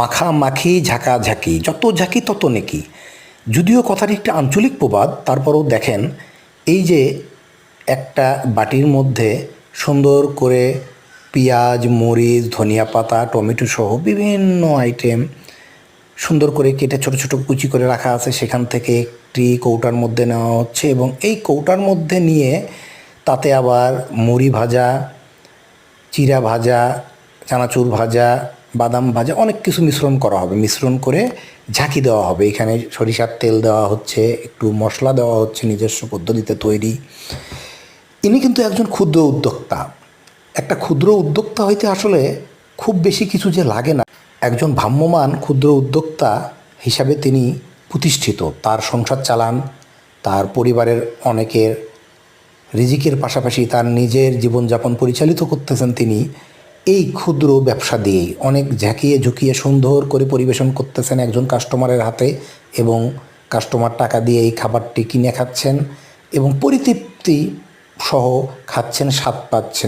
মাখামাখি ঝাঁকাঝাঁকি যত ঝাঁকি তত নেকি। যদিও কথাটি একটি আঞ্চলিক প্রবাদ, তারপরেও দেখেন এই যে একটা বাটির মধ্যে সুন্দর করে পেঁয়াজ, মরিচ, ধনিয়া পাতা, টমেটো সহ বিভিন্ন আইটেম সুন্দর করে কেটে ছোট ছোট কুচি করে রাখা আছে, সেখান থেকে একটি কৌটার মধ্যে নেওয়া হচ্ছে এবং এই কৌটার মধ্যে নিয়ে তাতে আবার মুড়ি ভাজা, চিরা ভাজা, চানাচুর ভাজা বাদাম ভাজা অনেক কিছু মিশ্রণ করা হবে। মিশ্রণ করে ঝাঁকি দেওয়া হবে। এখানে সরিষার তেল দেওয়া হচ্ছে, একটু মশলা দেওয়া হচ্ছে নিজস্ব পদ্ধতিতে তৈরি। ইনি কিন্তু একজন ক্ষুদ্র উদ্যোক্তা। একটা ক্ষুদ্র উদ্যোক্তা হইতে আসলে খুব বেশি কিছু যে লাগে না। একজন ভ্রাম্যমান ক্ষুদ্র উদ্যোক্তা হিসাবে তিনি প্রতিষ্ঠিত। তার সংসার চালান, তার পরিবারের অনেকের রিজিকের পাশাপাশি তার নিজের জীবনযাপন পরিচালিত করতেছেন তিনি। এই ক্ষুদ্র ব্যবসা দিয়েই অনেক ঝাঁকিয়ে ঝুঁকিয়ে সুন্দর করে পরিবেশন করতেছেন একজন কাস্টমারের হাতে এবং কাস্টমার টাকা দিয়ে এই খাবারটি কিনে খাচ্ছেন এবং পরিতৃপ্তি সহ খাচ্ছেন, স্বাদ পাচ্ছেন।